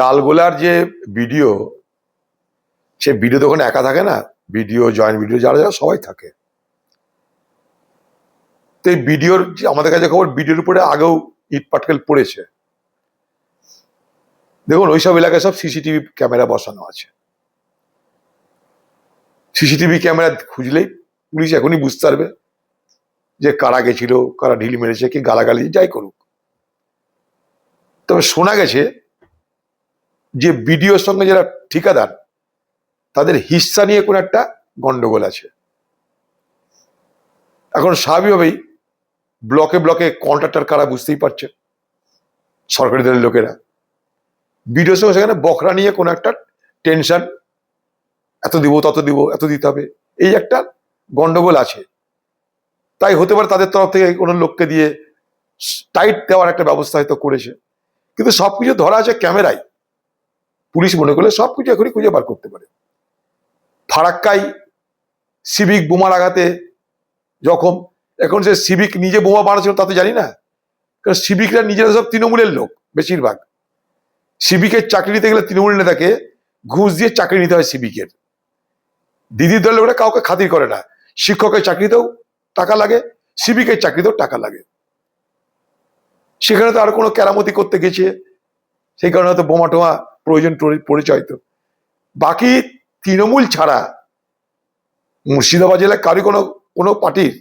লালগোলার যে ভিডিও, সে ভিডিও তো ওখানে একা থাকে না। ভিডিও জয়েন্ট ভিডিও, যারা যারা সবাই থাকে। তো এই ভিডিওর আমাদের কাছে খবর, ভিডিওর উপরে আগেও ইট পাটকেল পড়েছে। দেখুন ওইসব এলাকায় সব সিসিটিভি ক্যামেরা বসানো আছে। সিসিটিভি ক্যামেরা খুঁজলেই পুলিশ এখনই বুঝতে পারবে যে কারা গেছিল, কারা ঢিল মেরেছে, কি গালাগালি, যাই করুক। তবে শোনা গেছে যে বিডিওর সঙ্গে যারা ঠিকাদার, তাদের হিস্সা নিয়ে কোনো একটা গন্ডগোল আছে। এখন স্বাভাবিকভাবেই ব্লকে ব্লকে কন্ট্রাক্টর কারা বুঝতেই পারছে সরকারি দলের লোকেরা। বিডিওর সঙ্গে সেখানে বকরা নিয়ে কোনো একটা টেনশন, এত দিব, তত দিব, এত দিতে হবে, এই একটা গন্ডগোল আছে। তাই হতে পারে তাদের তরফ থেকে কোনো লোককে দিয়ে টাইট দেওয়ার একটা ব্যবস্থা হয়তো করেছে। কিন্তু সবকিছু ধরা আছে ক্যামেরায়। পুলিশ মনে করলে সবকিছু এখনই খুঁজে বার করতে পারে। ফারাক্কাই সিভিক বোমার আঘাতে জখম। এখন সে সিভিক নিজে বোমা বানাচ্ছিল তা তো জানি না। কারণ সিভিকরা নিজেরা সব তৃণমূলের লোক বেশিরভাগ। সিভিকের চাকরি নিতে গেলে তৃণমূল নেতাকে ঘুষ দিয়ে চাকরি নিতে হয় সিভিকের দিদির দলের লোকেরা কাউকে খাতির করে না। শিক্ষকের চাকরিতেও টাকা লাগে সিভিকের চাকরিতেও টাকা লাগে। সেখানে তো আর কোনো কেরামতি করতে গেছে। সেই কারণে হয়তো বোমা টোমা প্রয়োজন পরিচয় তো। বাকি তৃণমূল ছাড়া মুর্শিদাবাদ জেলায় কারও কোনো কোনো পার্টির,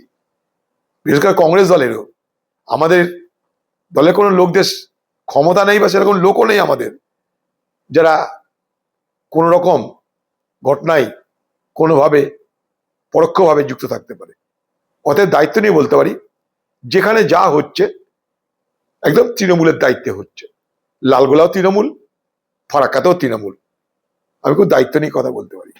বিশেষ করে কংগ্রেস দলেরও, আমাদের দলে কোনো লোকদের ক্ষমতা নেই বা সেরকম লোকও নেই আমাদের। যারা কোনো রকম ঘটনায় কোনোভাবে পরোক্ষভাবে যুক্ত থাকতে পারে। অতএব দায়িত্ব নিয়ে বলতে পারি, যেখানে যা হচ্ছে, একদম তৃণমূলের দায়িত্বে হচ্ছে। লালগোলাও তৃণমূল ফারাক্কাতেও তৃণমূল। আমি খুব দায়িত্ব নিয়ে কথা বলতে পারি।